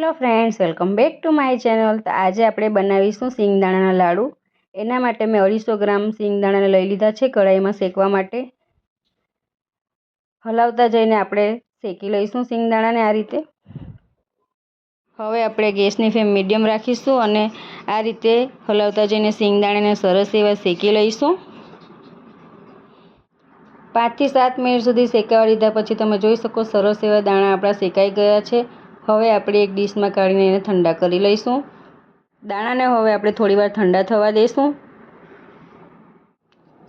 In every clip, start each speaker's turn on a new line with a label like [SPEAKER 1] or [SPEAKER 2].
[SPEAKER 1] Hello friends, welcome back to my channel. તો આજે આપણે બનાવીશું સિંગદાણાના લાડુ. એના માટે મેં અઢીસો ગ્રામ સિંગદાણાને લઈ લીધા છે કઢાઈમાં શેકવા માટે. હલાવતા જઈને આપણે શેકી લઈશું સિંગદાણાને આ રીતે. હવે આપણે ગેસની ફ્લેમ મીડિયમ રાખીશું અને આ રીતે હલાવતા જઈને સિંગદાણાને સરસ એવા શેકી લઈશું. પાંચથી સાત મિનિટ સુધી શેકાવા લીધા પછી તમે જોઈ શકો સરસ એવા દાણા આપણા શેકાઈ ગયા છે. હવે આપણે એક ડીશમાં કાઢીને એને ઠંડા કરી લઈશું. દાણાને હવે આપણે થોડીવાર ઠંડા થવા દઈશું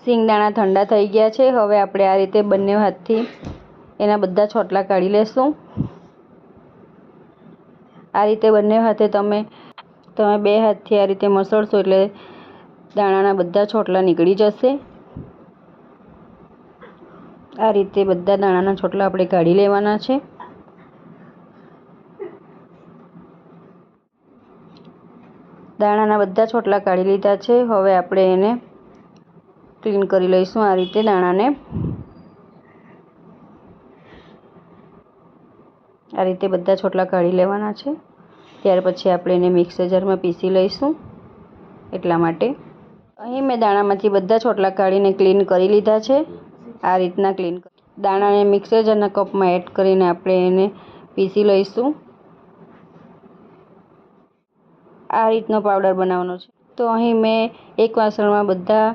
[SPEAKER 1] સિંગદાણા ઠંડા થઈ ગયા છે. હવે આપણે આ રીતે બંને હાથથી એના બધા છોટલા કાઢી લઈશું આ રીતે બંને હાથે તમે તમે બે હાથથી આ રીતે મસળશો એટલે દાણાના બધા છોટલા નીકળી જશે. આ રીતે બધા દાણાના છોટલા આપણે કાઢી લેવાના છે. દાણાના બધા છોટલા કાઢી લીધા છે. હવે આપણે એને ક્લીન કરી લઈશું આ રીતે દાણાને. આ રીતે બધા છોટલા કાઢી લેવાના છે. ત્યાર પછી આપણે એને મિક્સર જારમાં પીસી લઈશું એટલા માટે. અહીં મેં દાણામાંથી બધા છોટલા કાઢીને ક્લીન કરી લીધા છે. આ રીતના ક્લીન દાણાને મિક્સર જારના કપમાં એડ કરીને આપણે એને પીસી લઈશું. આ રીતનો પાવડર બનાવવાનો છે. તો અહીં મેં એક વાસણમાં બધા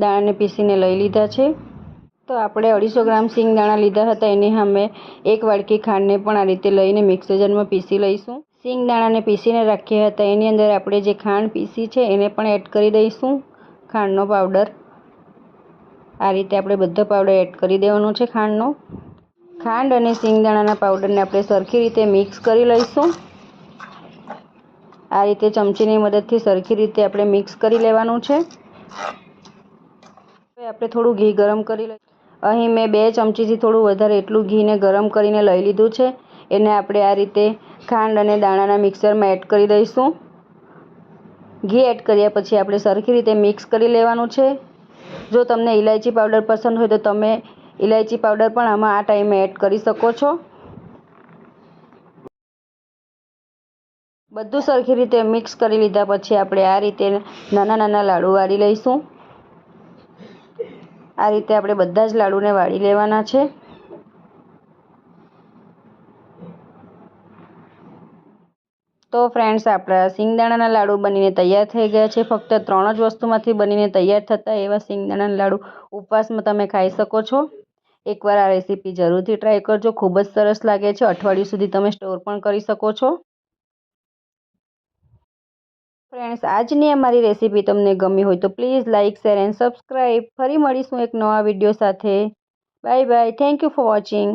[SPEAKER 1] દાણાને પીસીને લઈ લીધા છે. તો આપણે અઢીસો ગ્રામ સિંગ દાણા લીધા હતા. એને અમે એક વાડકી ખાંડને પણ આ રીતે લઈને મિક્સર જારમાં પીસી લઈશું. સિંગ દાણાને પીસીને રાખ્યા હતા. એની અંદર આપણે જે ખાંડ પીસી છે એને પણ એડ કરી દઈશું. ખાંડનો પાવડર આ રીતે આપણે બધો પાવડર એડ કરી દેવાનો છે ખાંડનો. ખાંડ અને સિંગદાણાના પાવડરને આપણે સરખી રીતે મિક્સ કરી લઈશું. આ રીતે ચમચીની મદદથી સરખી રીતે આપણે મિક્સ કરી લેવાનું છે. હવે આપણે થોડું ઘી ગરમ કરી લઈ અહીં મેં બે ચમચીથી થોડું વધારે એટલું ઘીને ગરમ કરીને લઈ લીધું છે. એને આપણે આ રીતે ખાંડ અને દાણાના મિક્સરમાં એડ કરી દઈશું. ઘી એડ કર્યા પછી આપણે સરખી રીતે મિક્સ કરી લેવાનું છે. જો તમને ઇલાયચી પાવડર પસંદ હોય તો તમે ઇલાયચી પાવડર પણ આમાં આ ટાઈમે એડ કરી શકો છો. બધું સરખી રીતે મિક્સ કરી લીધા પછી આપણે આ રીતે નાના નાના લાડુ વાળી લઈશું. આ રીતે આપણે બધા જ લાડુને વાળી લેવાના છે. તો ફ્રેન્ડ્સ આપણા સિંગદાણાના લાડુ બનીને તૈયાર થઈ ગયા છે. ફક્ત ત્રણ જ વસ્તુમાંથી બનીને તૈયાર થતા એવા સિંગદાણાના લાડુ ઉપવાસમાં તમે ખાઈ શકો છો. એકવાર આ રેસીપી જરૂરથી ટ્રાય કરજો. ખૂબ જ સરસ લાગે છે. અઠવાડિયું સુધી તમે સ્ટોર પણ કરી શકો છો. ફ્રેન્ડ્સ આજની અમારી રેસીપી તમને ગમી હોય તો please like share and subscribe ફરી મળીશું એક નવા વીડિયો સાથે. Bye bye thank you for watching